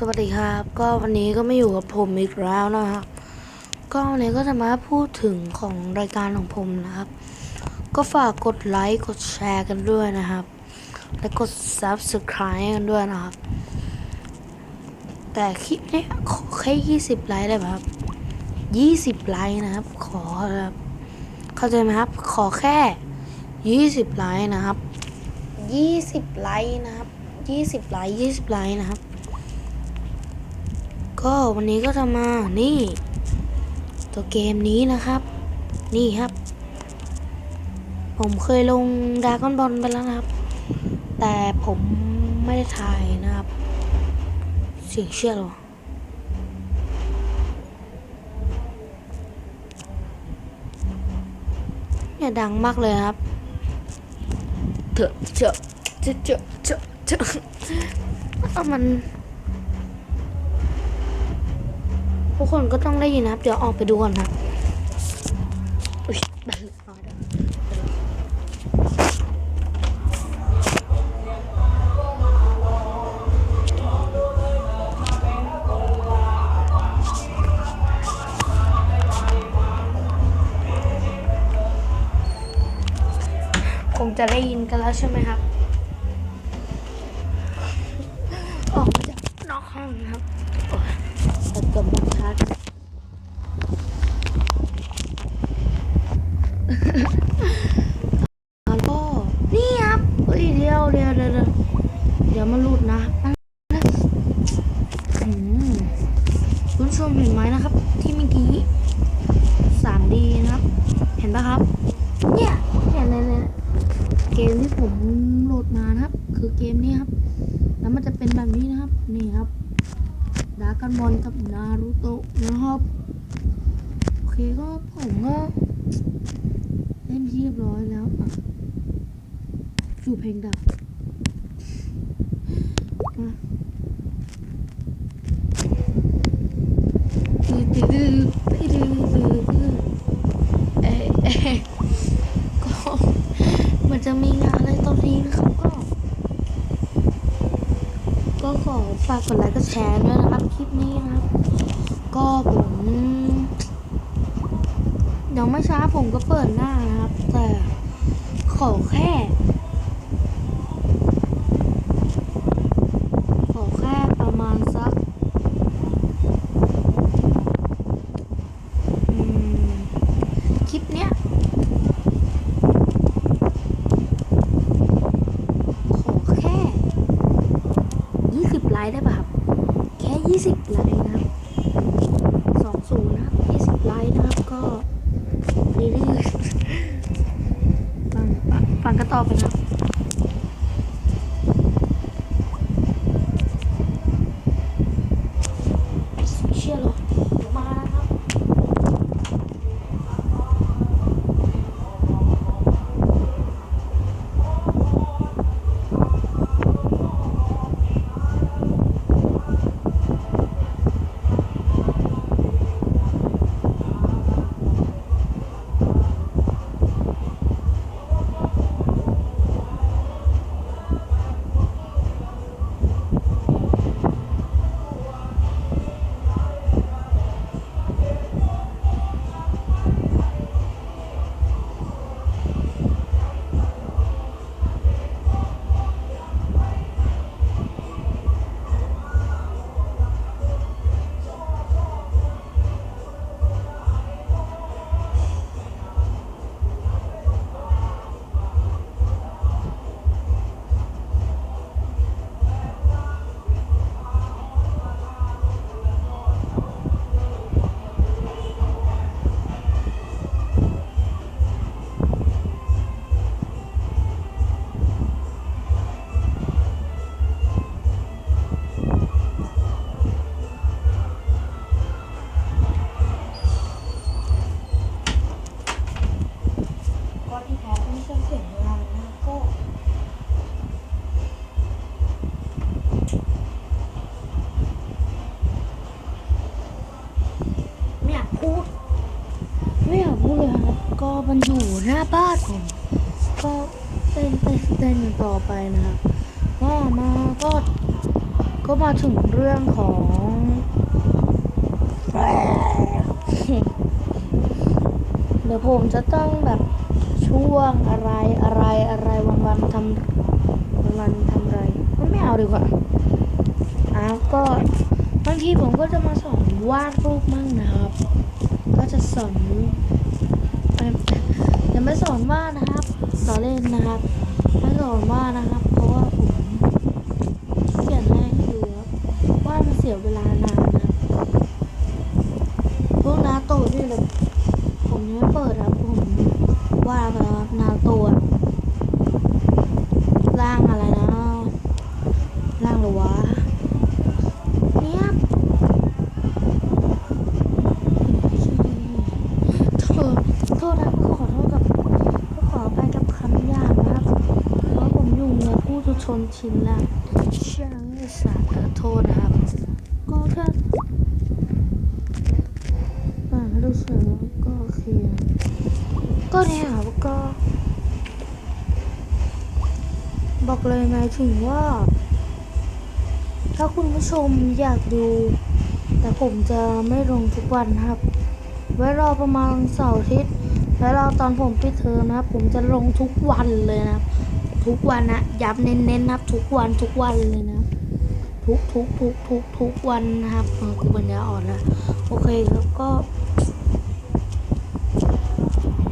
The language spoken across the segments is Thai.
สวัสดีครับ ก็วันนี้ก็ไม่อยู่กับผมอีกแล้วนะครับ ก็วันนี้ก็จะมาพูดถึงของรายการของผมนะครับ ก็ฝากกดไลค์กดแชร์กันด้วยนะครับ และกด subscribe กันด้วยนะครับ แต่คลิปเนี้ยขอแค่ 20 ไลค์ได้ครับ 20 ไลค์นะครับ ขอครับเข้าใจไหมครับ ขอแค่ 20 ไลค์นะครับ 20 ไลค์นะครับ 20 ไลค์ 20 ไลค์นะครับ ก็วันนี้ก็จะมานี่ ตัวเกมนี้นะครับ นี่ครับ ผมเคยลงดากอนบอลไปแล้วนะครับ แต่ผมไม่ได้ถ่ายนะครับ เสียงเชื่อหรอเนี่ยดังมากเลยครับเถอะเจอะเจอะเจอะเจอะเจอะเอามัน ทุกคนก็ต้องได้ยินนะครับ เดี๋ยวออกไปดูก่อนนะอุ้ยบนน้อยคงจะได้ยินกันแล้วใช่ไหมครับ ออกมาจากนอกห้องนะครับ แต่กำลังชาร์จแล้วก็นี่ครับเฮ้ยเดี๋ยวเดี๋ยวเดี๋ยวเดี๋ยวเดี๋ยวมาหลุดนะคุณผู้ชมเห็นไหมนะครับ ที่เมื่อกี้ 3D นะครับ เห็นปะครับเนี่ยเนี่ยเนี่ยเนี่ยเกมที่ผมโหลดมานะครับ คือเกมนี้ครับ แล้วมันจะเป็นแบบนี้นะครับ นี่ครับากันบอลกับนารุโตะนะครับโอเคก็ผมก็เล่นเรียบร้อยแล้วอะสู่เพลงดับมาตื้อตื้อตื้อตื้อตื้อตื้อเอ๊ะเอ๊ะก็มันจะมีงานอะไรตอนนี้นะครับก็ ก็ขอฝากกดไลค์ก็แชร์ด้วยนะครับ คลิปนี้นะครับ ก็ผมเดี๋ยวไม่ช้าผมก็เปิดหน้านะครับ แต่ขอแค่ ที่แท้ไม่ใช่เสียงเวลานะก็ไม่อยากพูดไม่อยากพูดเลยครับก็มันอยู่หน้าบ้านผมก็เต้นเต้นเต้นต่อไปนะครับก็มาก็ก็มาถึงเรื่องของเดี๋ยวผมจะต้องแบบ ช่วงอะไรอะไรอะไรวันวันทำวันวันทำอะไรไม่เอาดีกว่าอ้าวก็บางทีผมก็จะมาสอนวาดรูปมั่งนะครับ ก็จะสอนเอ้ยอย่ไม่สอนวาดนะครับสอนเล่นนะครับไม่สอนวาดนะครับ เพราะว่าผมเขียนให้ให้ดูครับวาดมันเสียเวลานานนะครับพวกนาโตะนี่เลยผมยังไม่เปิดครับผมวาดไปแล้วครับนาโตะร่างอะไรนะร่างหรือวะเนี่ย โทษโทษนะขอโทษกับขอไปกับคำหยาบนะครับเพราะผมอยู่ในผู้ทุชนชินแล้วเชื่อไม่สาขอโทษนะครับ ก็แค่อ่าน รู้สึกก็โอเคก็เนี่ยครับก็ บอกเลยหมายถึงว่า ถ้าคุณผู้ชมอยากดู แต่ผมจะไม่ลงทุกวันครับ ไว้รอประมาณเสาร์อาทิตย์แล้วรอตอนผมปิดเทอมนะครับ ผมจะลงทุกวันเลยนะครับ ทุกวันนะย้ำเน้นๆนะครับ ทุกวันทุกวันเลยนะทุกทุกทุกทุกทุกวันนะครับเออกูปัญญาอ่อนนะ โอเคครับก็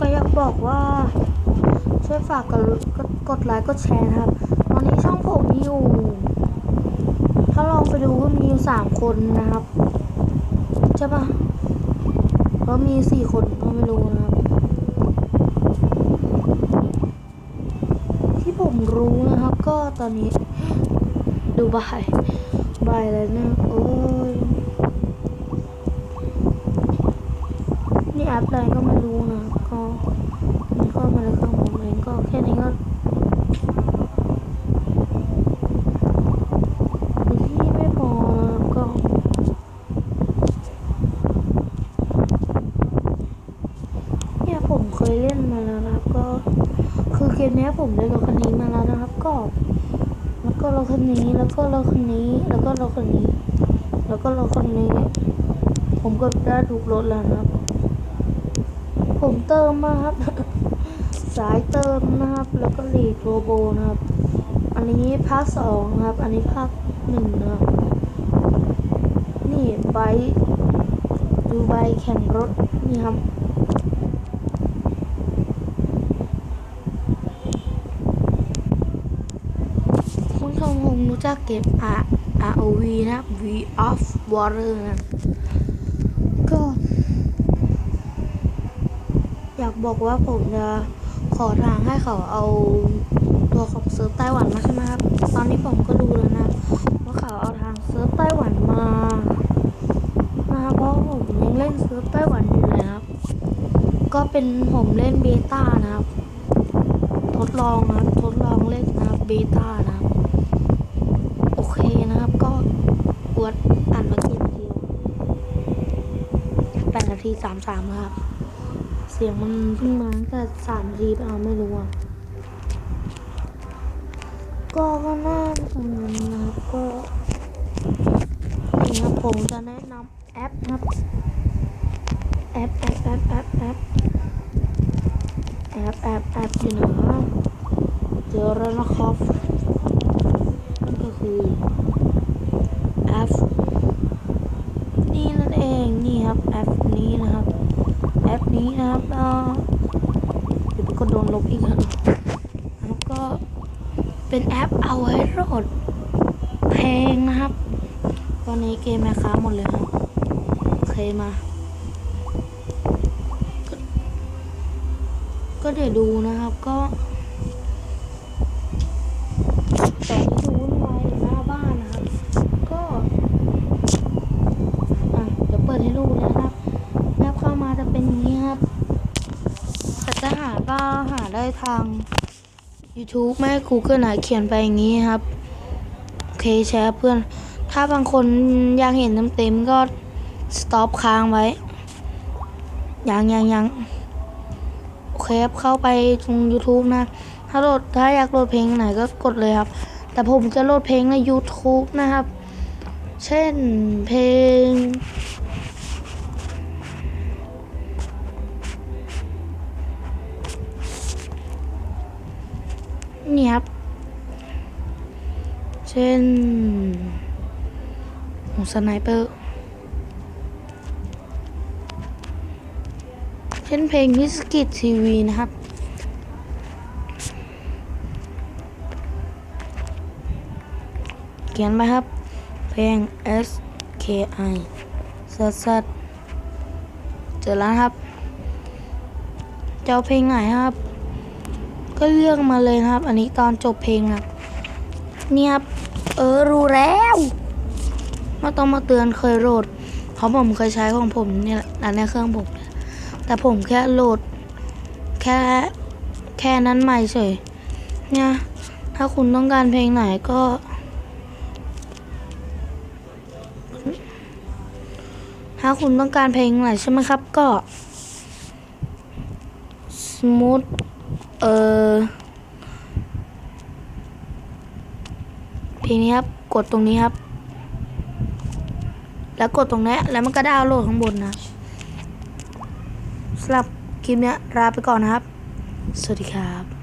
ก็อยากบอกว่า ช่วยฝากกดกดไลค์กดแชร์นะครับ ตอนนี้ช่องผมมีอยู่ ถ้าลองไปดูก็มีอยู่สามคนนะครับ ใช่ปะก็มีสี่คนก็ไม่รู้นะครับ ที่ผมรู้นะครับ ก็ตอนนี้ดูบายบายเลยนะโอ้ยนี่แอปอะไรก็ไม่รู้นะก็มันก็มาในเครื่องผมเองก็แค่นี้ก็ที่ไม่พอนะครับก็ เนี่ยผมเคยเล่นมาแล้วนะครับ ก็คือเกมเนี้ยผมเล่นรถคันนี้มาแล้วนะครับ ก็ แล้วก็รถ คันนี้แล้วก็รถคันนี้แล้วก็รถคันนี้ แล้วก็รถคันนี้ ผมก็ได้ทุกรถแล้วครับ ผมเติมมาครับ สายเติมนะครับ แล้วก็ลีกโรโบนะครับ อันนี้ภาคสองนะครับ อันนี้ภาคหนึ่งนะครับนี่ไบดูไบแข่งรถนี่ครับ คุณผู้ชมคง รู้จักเกม R ROV นะ V of Water นะก็ อยากบอกว่าผมจะขอทางให้เขาเอาตัวของเซิร์ฟไต้หวันมาใช่ไหมครับ ตอนนี้ผมก็รู้แล้วนะว่าเขาเอาทางเซิร์ฟไต้หวันมานะเพราะผมยังเล่นเซิร์ฟไต้หวันอยู่เลยครับ ก็เป็นผมเล่นเบต้านะครับ ทดลองนะทดลองเล่นนะเบต้านะครับ โอเคนะครับ ก็ก วดอ่านมากี่นาทีแปดนาทีสามสามครับ เสียงมันเพิ่งมาตั้งแต่สามนาทีไปเอาไม่รู้อะก็ก็น่าจะนั้นะครับก็นี่ครับผมจะแนะนำแอปครับ แอปแอปแอปแอปแอปแอปแอปแอปอยู่นะเจอแล้วนะครับนั่นก็คือแอปนี่นั่นเองนี่ครับแอป นี้นะครับแอปนี้นะครับเดี๋ยวก็โดนลบอีกแล้วแล้วก็เป็นแอปเอาไว้โหลดเพลงนะครับ ตอนนี้เกมแมคค้าหมดเลยครับโอเคมาก็เดี๋ยวดูนะครับก็แต่ที่ดูวุ่นวายอยู่หน้าบ้านนะครับ ก็อะเดี๋ยวเปิดให้ดูนะครับแอปเข้ามาจะเป็นอย่างนี้ครับ แต่จะหาก็หาได้ ทาง YouTube ไม่ Google ไหนเขียนไปอย่างนี้ครับ โอเคแชร์เพื่อน ถ้าบางคนอยากเห็นเต็มๆก็ stop ค้างไว้ยังยังยังโอเคครับเข้าไปตรง YouTube นะ ถ้าโหลดถ้าอยากโหลดเพลงไหนก็กดเลยครับ แต่ผมจะโหลดเพลงใน YouTube นะครับ เช่นเพลง เช่นหมูสไนเปอร์ เช่นเพลงมิสกิตทีวีนะครับ เขียนไปครับ เพลง S K I สัดสัดเจอแล้วครับ จะเอาเพลงไหนครับ ก็เลือกมาเลยนะครับ อันนี้ตอนจบเพลงนะครับ เนี่ยครับเออรู้แล้วไม่ต้องมาเตือนเคยโหลดเพราะผมเคยใช้ของผมเนี่ยแหละอันนี้เครื่องผมแต่ผมแค่โหลด แค่แค่นั้นใหม่เฉยเนี่ยถ้าคุณต้องการเพลงไหนก็ถ้าคุณต้องการเพลงไหนใช่ไหมครับก็ smooth เออ เพลงนี้ครับกดตรงนี้ครับ แล้วกดตรงนี้แล้วมันก็ดาวโหลดข้างบนนะสำหรับคลิปนี้ลาไปก่อนนะครับ สวัสดีครับ